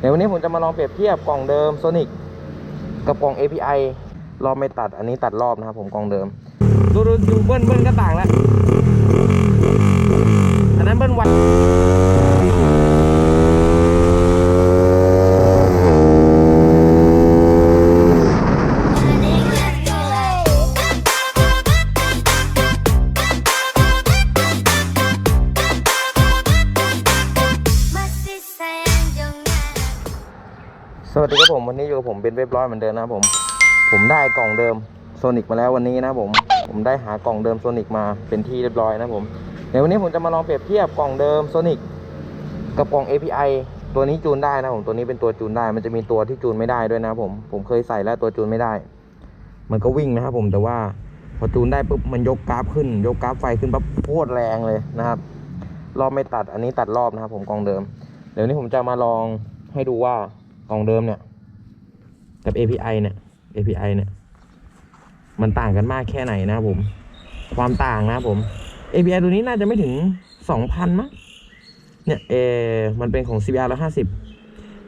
เดี๋ยววันนี้ผมจะมาลองเปรียบเทียบกล่องเดิม Sonic กับกล่อง API รอบไม่ตัดอันนี้ตัดรอบนะครับผมกล่องเดิม ดูดูดูเบิ้ลเบิ้ลก็ต่างแล้วอันนั้นเบิ้ลวัน สวัสดีครับผมวันนี้อยู่กับผมเป็นเว็บร้อยเหมือนเดิมนะผม ผมได้กล่องเดิมโซนิกมาแล้ววันนี้นะผม ผมได้หากล่องเดิมโซนิกมาเป็นที่เรียบร้อยนะผมเดี๋ยววันนี้ผมจะมาลองเปรียบเทียบกล่องเดิมโซนิกกับกล่อง API ตัวนี้จูนได้นะผมตัวนี้เป็นตัวจูนได้ มันจะมีตัวที่จูนไม่ได้ด้วยนะผมผมเคยใส่แล้วตัวจูนไม่ได้ มันก็วิ่งนะครับผมแต่ว่าพอจูนได้ปุ๊บมันยกกราฟขึ้น ยกกราฟไฟขึ้นปั๊บโคตรแรงเลยนะครับ รอบไม่ตัดอันนี้ตัดรอบนะครับผมกล่องเดิม เดี๋ยวนี้ผมจะมาลองให้ดูว่า กล่องเดิมเนี่ย กับ API เนี่ย API เนี่ย มันต่างกันมากแค่ไหนนะผม ความต่างนะผม API ตัวนี้น่าจะไม่ถึงสองพันมั้งเนี่ยเอมันเป็นของ CBR แล้วห้าสิบ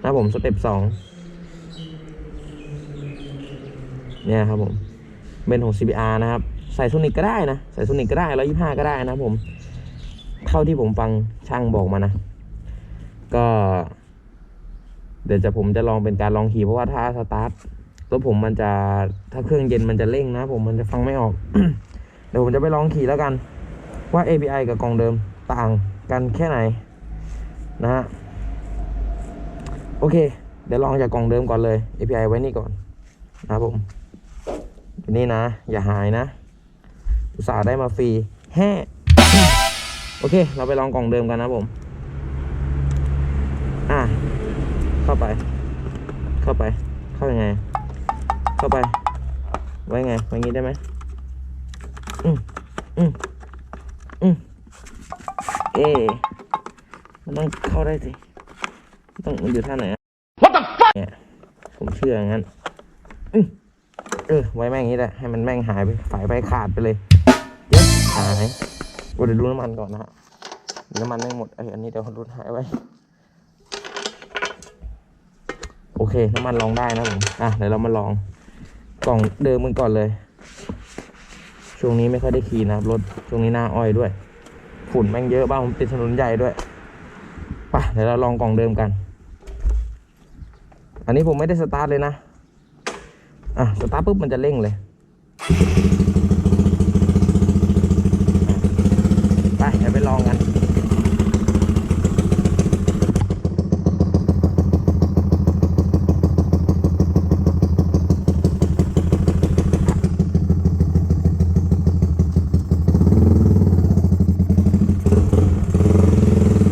นะผมสเต็ปสองเนี่ยครับผม เป็นของ CBR นะครับ ใส่โซนิกก็ได้นะ ใส่โซนิกก็ได้ร้อยี่ห้าก็ได้นะผม เท่าที่ผมฟังช่างบอกมานะ ก็ เดี๋ยวจะผมจะลองเป็นการลองขี่เพราะว่าถ้าสตาร์ทรถผมมันจะถ้าเครื่องเย็นมันจะเร่งนะ ผมมันจะฟังไม่ออก เดี๋ยวผมจะไปลองขี่แล้วกัน ว่า API กับกล่องเดิมต่างกันแค่ไหนนะฮะโอเค เดี๋ยวลองจากกล่องเดิมก่อนเลย API ไว้นี่ก่อนนะผมนี่นะ อย่าหายนะอุตส่าห์ได้มาฟรีแฮ่โอเค เราไปลองกล่องเดิมกันนะผม อะ เข้าไป เข้าไป เข้ายังไง เข้าไป ไว้ไงไว้งี้ได้ไหมอืมอืมอืมเอ๊ะมันต้องเข้าได้สิมันต้องมันอยู่ท่าไหนอะ What the fuck เนี่ยผมเชื่ออย่างนั้นอืมเออ ไว้แม่งอย่างนี้แหละ ให้มันแม่งหายไป ฝ่ายไปขาดไปเลยเดี๋ยวหายโอ้เดี๋ยวดูน้ำมันก่อนนะฮะ น้ำมันไม่หมดไอยอันนี้เดี๋ยวรุดหายไว้ โอเคน้ำมันลองได้นะผมอะเดี๋ยวเรามาลองกล่องเดิมมันก่อนเลย ช่วงนี้ไม่ค่อยได้ขี่นะรถช่วงนี้หน้าอ้อยด้วย ฝุ่นแม่งเยอะบ้างผมติดถนนใหญ่ด้วยไปเดี๋ยวเราลองกล่องเดิมกัน อันนี้ผมไม่ได้สตาร์ทเลยนะ อะ สตาร์ทปุ๊บมันจะเร่งเลย ไปเดี๋ยวไปลองกัน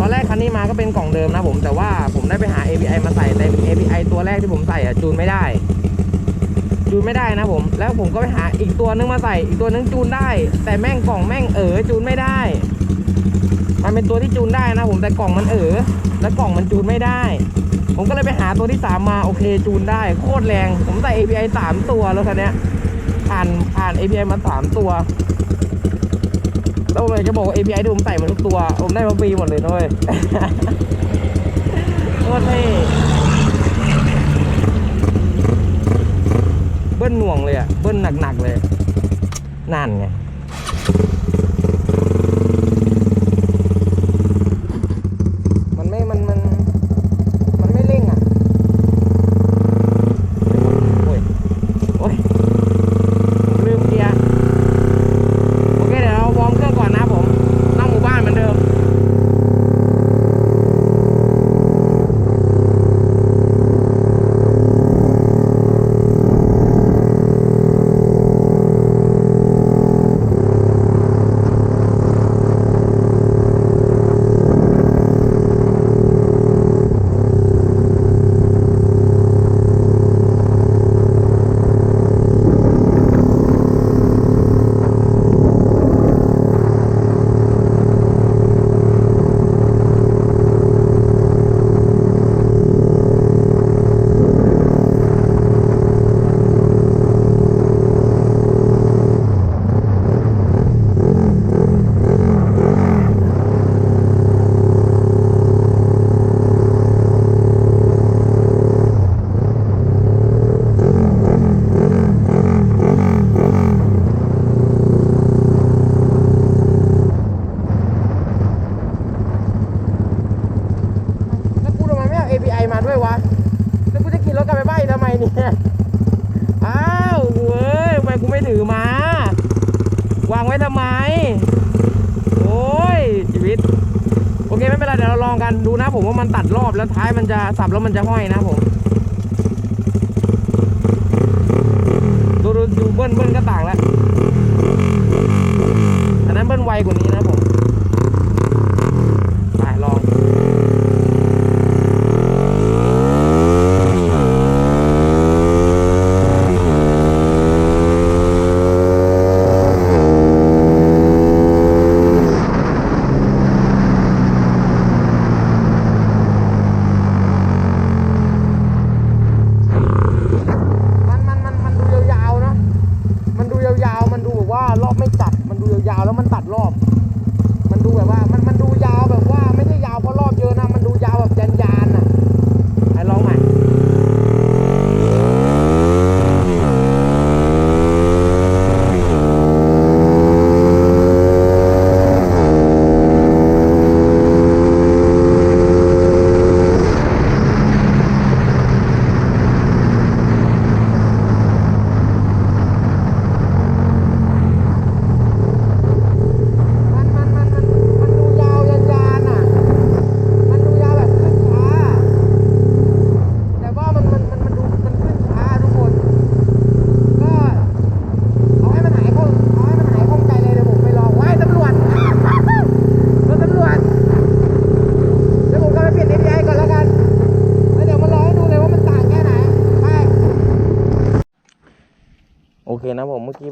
ตอนแรกคันนี้มาก็เป็นกล่องเดิมนะผมแต่ว่าผมได้ไปหา API มาใส่แต่ API ตัวแรกที่ผมใส่อะจูนไม่ได้ จูนไม่ได้นะผมแล้วผมก็ไปหาอีกตัวนึงมาใส่ อีกตัวนึงจูนได้ แต่แม่งกล่องแม่งเออจูนไม่ได้ มันเป็นตัวที่จูนได้นะผมแต่กล่องมันเออแล้วกล่องมันจูนไม่ได้ ผมก็เลยไปหาตัวที่สามมาโอเคจูนได้โคตรแรง ผมใส่ API สามตัวแล้วคันเนี้ยผ่านผ่าน API มาสามตัวแล้วผมจะบอกว่า API ที่ผมใส่มาทุกตัว ผมได้มาฟรีหมดเลยนะเว้ย คตรเท่เบิ้ลหน่วงเลยอะ เบิ้ลหนักๆเลย นั่นไง โอเคไม่เป็นไรเดี๋ยวเราลองกันดูนะผมว่ามันตัดรอบแล้วท้ายมันจะสับแล้วมันจะห้อยนะผมดูดูดูเบิ้ลเบิ้ลก็ต่างแล้วอันนั้นเบิ้ลไวกว่านี้นะผม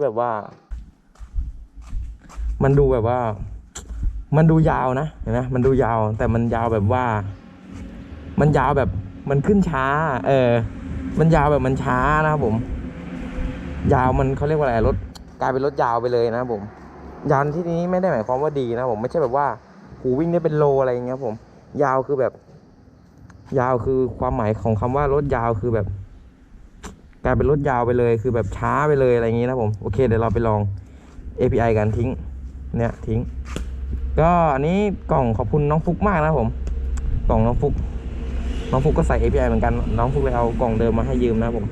แบบว่า มันดูแบบว่า มันดูยาวนะเห็นไหมมันดูยาว แต่มันยาวแบบว่า มันยาวแบบ มันขึ้นช้า เออ มันยาวแบบมันช้านะครับผม ยาวมันเขาเรียกว่าอะไรรถกลายเป็นรถยาวไปเลยนะครับผม ยาวที่นี้ไม่ได้หมายความว่าดีนะผมไม่ใช่แบบว่าหูวิ่งได้เป็นโลอะไรอย่างเงี้ยผม ยาวคือแบบ ยาวคือความหมายของคำว่ารถยาวคือแบบ กลายเป็นรถยาวไปเลยคือแบบช้าไปเลยอะไรอย่างงี้นะผมโอเคเดี๋ยวเราไปลอง API กันทิ้งเนี่ยทิ้ง ก็อันนี้กล่องขอบคุณน้องฟุกมากนะผม กล่องน้องฟุกน้องฟุกก็ใส่ API เหมือนกันน้องฟุกเลยเอากล่องเดิมมาให้ยืมนะผม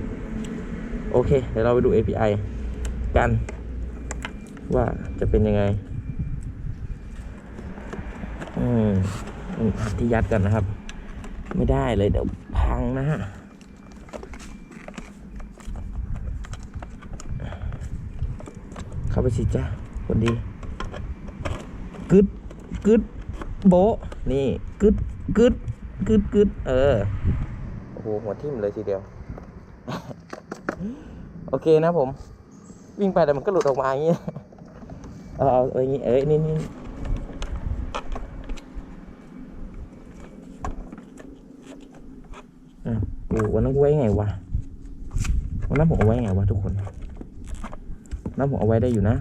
โอเคเดี๋ยวเราไปดู API กัน ว่าจะเป็นยังไงอืมอืมหาที่ยัดกันนะครับ ไม่ได้เลยเดี๋ยวพังนะฮะ เข้า ไปสิจ้าคนดีกึดกึดโบนี่กึดกึดกึดกึดเออโอ้โหหัวทิ่มเลยทีเดียว โอเคนะผม วิ่งไปแต่มันก็หลุดออกมาอย่างนี้เอาเอาเอาอย่างนี้เอ้ยนี่นี่อะโอ้วันนั้นกูไว้ไงวะวันนั้นผมเอาไว้ไงวะทุกคน นั้นผมเอาไว้ได้อยู่นะ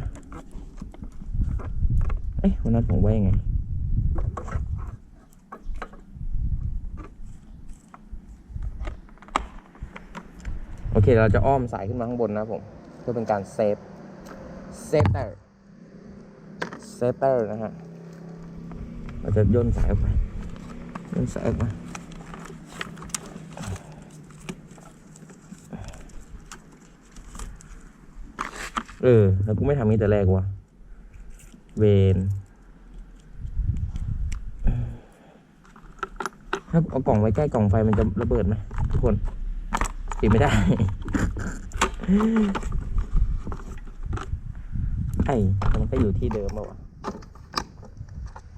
เอ๊ะวันนั้นผมไว้ยังไง โอเค เราจะอ้อมสายขึ้นมาข้างบนนะผม เพื่อเป็นการเซฟ เซฟเตอร์ เซฟเตอร์นะฮะ เราจะย่นสายออกไปย่นสายออกมา เออ แล้วกูไม่ทำนี้แต่แรกวะ เวนถ้าเอากล่องไว้ใกล้กล่องไฟมันจะระเบิดไหมทุกคนปิดไม่ได้ ไอ่มันก็อยู่ที่เดิมเปล่าวะ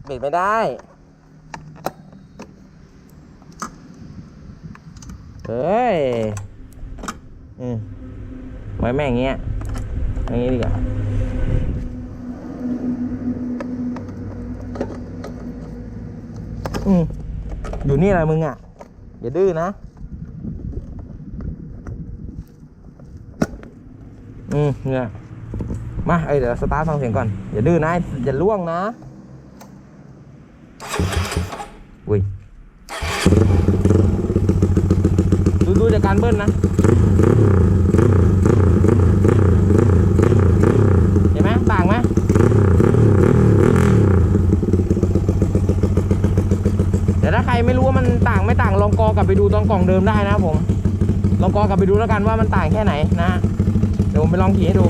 ปิดไม่ได้ เฮ้ย อืมไว้แม่งเงี้ย อย่างนี้ดีกว่าอืมอยู่นี่แหละมึงอะ อย่าดื้อนะ อืมเนี่ยมาเอ้ยเดี๋ยวสตาร์ทฟังเสียงก่อน อย่าดื้อนะ อย่าล่วงนะอุ้ยดูดูจากการเบิ้ลนะ เห็นไหมต่างไหมแต่าใครไม่ต่างไม่ต่างลองกอกลับไปดูตอนกล่องเดิมได้นะครับผม ลองกอกลับไปดูแล้วกันว่ามันต่างแค่ไหนนะฮะเดี๋ยวผมไปลองขี่ให้ดู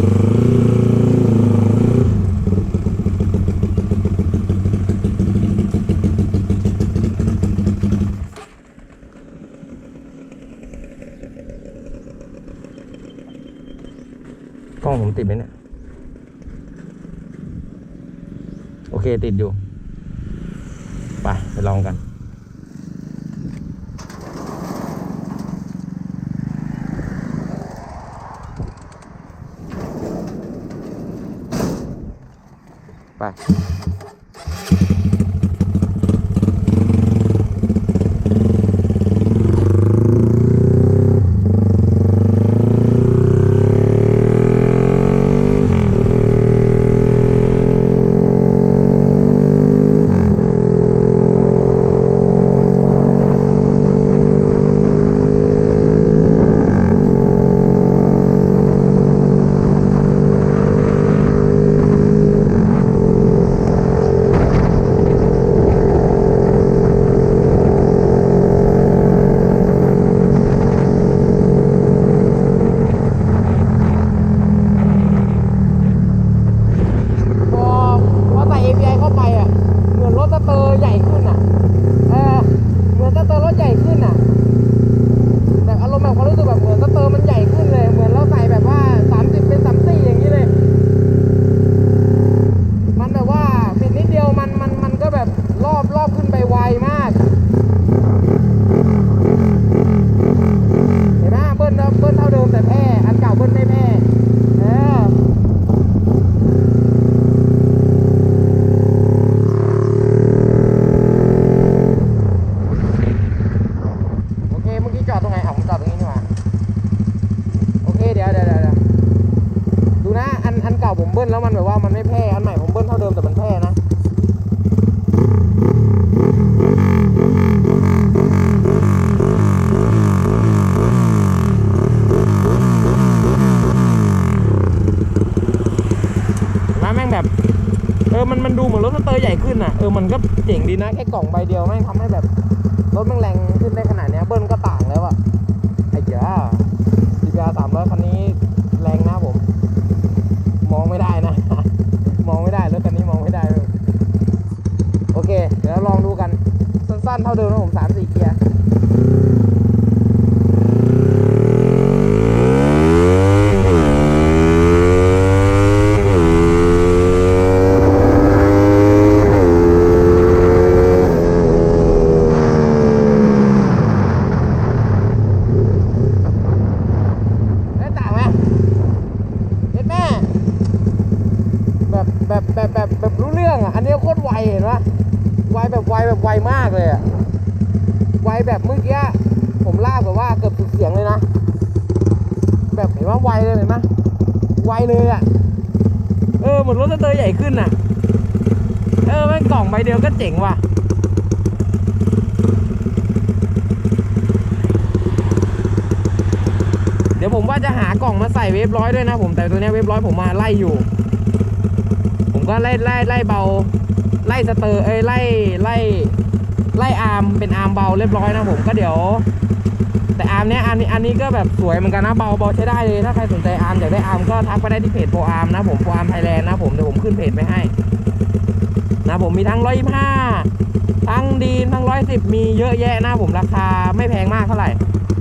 กล้องผมติดไหมเนี่ย โอเคติดอยู่ ไป ไปลองกัน ไป พอพอใส่ API เข้าไปอะ เหมือนรถสเตอร์ใหญ่ขึ้นอะ เออ เหมือนสเตอร์รถใหญ่ขึ้นอะ แบบอารมณ์แบบความรู้สึกแบบเหมือนสเตอร์มันใหญ่ขึ้นเลย เหมือนเราใส่แบบว่า 30 เป็น34อย่างนี้เลย มันแบบว่าปิดนิดเดียวมันมันมันก็แบบรอบรอบขึ้นไปไวมาก เห็นไหมเบิ้ลเบิ้ลเท่าเดิมแต่แพ้อันเก่าเบิ้ลไม่แพ้เออ โอเค เมื่อกี้จอดตรงไหนอะผมจอดตรงนี้นี่หว่าโอเค เดี๋ยวเดี๋ยวเดี๋ยวเดี๋ยวดูนะ อันอันเก่าผมเบิ้ลแล้วมันแบบว่ามันไม่แพ้อันใหม่ผมเบิ้ลเท่าเดิมแต่มันแพ้นะเห็นไหมแม่งแบบ เออมันมันดูเหมือนรถสเตอร์ใหญ่ขึ้นอะเออมันก็เจ๋งดีนะแค่กล่องใบเดียวแม่งทำให้แบบรถแม่งแรงขึ้นได้ขนาดเนี้ยเบิ้ลก็ต่างแล้วอะไอ้เจ้า CBR สามร้อยคันนี้แรงนะผม มองไม่ได้นะ มองไม่ได้รถคันนี้มองไม่ได้เลยโอเค เดี๋ยวเราลองดูกัน สั้ นเท่าเดิมนะผมสามสี่เกียร์ได้ต่างไหมเห็นแม่แบบแบบแบบแบบแบบรู้เรื่องอะ อันนี้โคตรไวเห็นปะ ไวแบบไวแบบไวมากเลยอะไวแบบเมื่อกี้ผมลากแบบว่าเกือบสุดเสียงเลยนะ แบบเห็นว่าไวเลยเห็นไหมไวเลยอะเออเหมือนรถสเตอร์ใหญ่ขึ้นอะ เออแม่งกล่องใบเดียวก็เจ๋งว่ะเดี๋ยวผมว่าจะหากล่องมาใส่เวฟร้อยด้วยนะผมแต่ตัวเนี้ยเวฟร้อยผมมาไล่อยู่ ผมก็ไล่ไล่ไล่เบา ไล่สเตอร์เอ้ยไล่ไล่ไล่อาร์มเป็นอาร์มเบาเรียบร้อยนะผมก็เดี๋ยว แต่อาร์มเนี้ยอาร์มนี้อันนี้ก็แบบสวยเหมือนกันนะเบาเบาใช้ได้เลยถ้าใครสนใจอาร์มอยากได้อาร์มก็ทักไปได้ที่เพจโปรอาร์มนะผมโปรอาร์มไทยแลนด์นะผมเดี๋ยวผมขึ้นเพจไปให้ นะผมมีทั้งร้อยยี่ห้าทั้งดีนทั้งร้อยสิบมีเยอะแยะนะผมราคาไม่แพงมากเท่าไหร่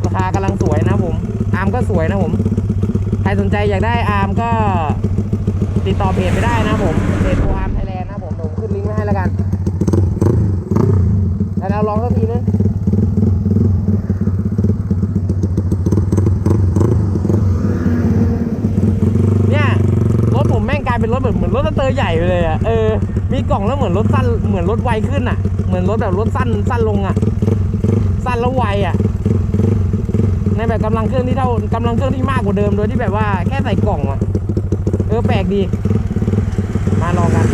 ราคากำลังสวยนะผมอาร์มก็สวยนะผมใครสนใจอยากได้อาร์มก็ติดต่อเพจไปได้นะผมเพจโปรอาร์ม แล้วกันแล้วเราลองสักทีนึงเนี่ยรถผมแม่งกลายเป็นรถแบบเหมือนรถสเตอร์ใหญ่ไปเลยอะเออมีกล่องแล้วเหมือนรถสั้นเหมือนรถไวขึ้นอะเหมือนรถแบบรถสั้นสั้นลงอะสั้นแล้วไวอะในแบบกำลังเครื่องที่เท่ากำลังเครื่องที่มากกว่าเดิมโดยที่แบบว่าแค่ใส่กล่องอะเออแปลกดี มาลองกัน